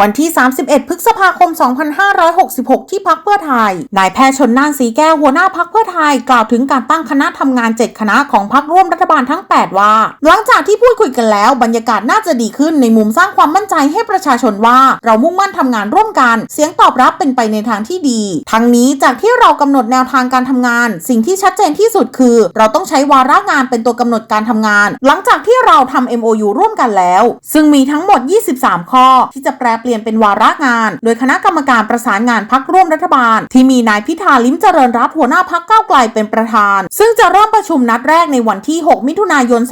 วันที่ 31 พฤษภาคม 2566 ที่พักเพื่อไทย นายแพทย์ชนน่านสีแก้วหัวหน้าพักเพื่อไทย กล่าวถึงการตั้งคณะทำงาน 7 คณะของพักร่วมรัฐบาลทั้ง 8 ว่า หลังจากที่พูดคุยกันแล้ว บรรยากาศน่าจะดีขึ้นในมุมสร้างความมั่นใจให้ประชาชนว่า เรามุ่งมั่นทำงานร่วมกัน เสียงตอบรับเป็นไปในทางที่ดี ทั้งนี้จากที่เรากำหนดแนวทางการทำงาน สิ่งที่ชัดเจนที่สุดคือ เราต้องใช้วาระงานเป็นตัวกำหนดการทำงาน หลังจากที่เราทำ MOU ร่วมกันแล้ว ซึ่งมีทั้งหมด 23 ข้อที่จะแปลเปลี่ยนเป็นวาระงาน โดยคณะกรรมการประสานงานพักร่วมรัฐบาล ที่มีนายพิธาลิ้มเจริญรัตหัวหน้าพักเก้าไกลเป็นประธาน ซึ่งจะเริ่มประชุมนัดแรกในวันที่ 6 มิถุนายน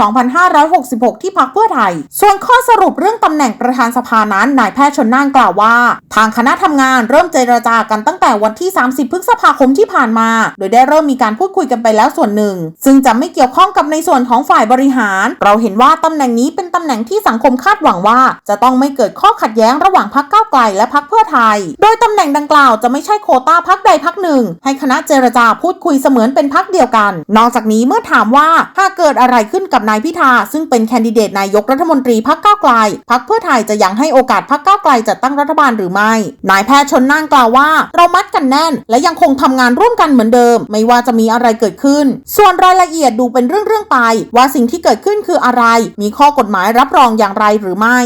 2566 ที่พักเพื่อไทย ส่วนข้อสรุปเรื่องตำแหน่งประธานสภานั้นนายแพทย์ชนน่านกล่าวว่า ทางคณะทำงานเริ่มเจรจากันตั้งแต่วันที่ 30 พฤษภาคมที่ผ่านมา โดยได้เริ่มมีการพูดคุยกันไปแล้วส่วนหนึ่ง ซึ่งจะไม่เกี่ยวข้องกับในส่วนของฝ่ายบริหาร เราเห็นว่าตำแหน่งนี้เป็นตำแหน่งที่สังคมคาดหวังว่า จะต้องไม่เกิดข้อขัดแย้งระหว่างพักก้าวไกลและพักเพื่อไทย โดยตำแหน่งดังกล่าวจะไม่ใช่โคต้าพักใดพักหนึ่ง ให้คณะเจรจาพูดคุยเสมือนเป็นพักเดียวกัน นอกจากนี้เมื่อถามว่าถ้าเกิดอะไรขึ้นกับนายพิธาซึ่งเป็นแคนดิเดตนายกรัฐมนตรีพักก้าวไกล พักเพื่อไทยจะยังให้โอกาสพักก้าวไกลจัดตั้งรัฐบาลหรือไม่ นายแพทย์ชนน่านกล่าวว่า เรามัดกันแน่น และยังคงทำงานร่วมกันเหมือนเดิม ไม่ว่าจะมีอะไรเกิดขึ้น ส่วนรายละเอียดดูเป็นเรื่องๆไป ว่าสิ่งที่เกิดขึ้นคืออะไร มีข้อกฎหมายรับรองอย่างไรหรือไม่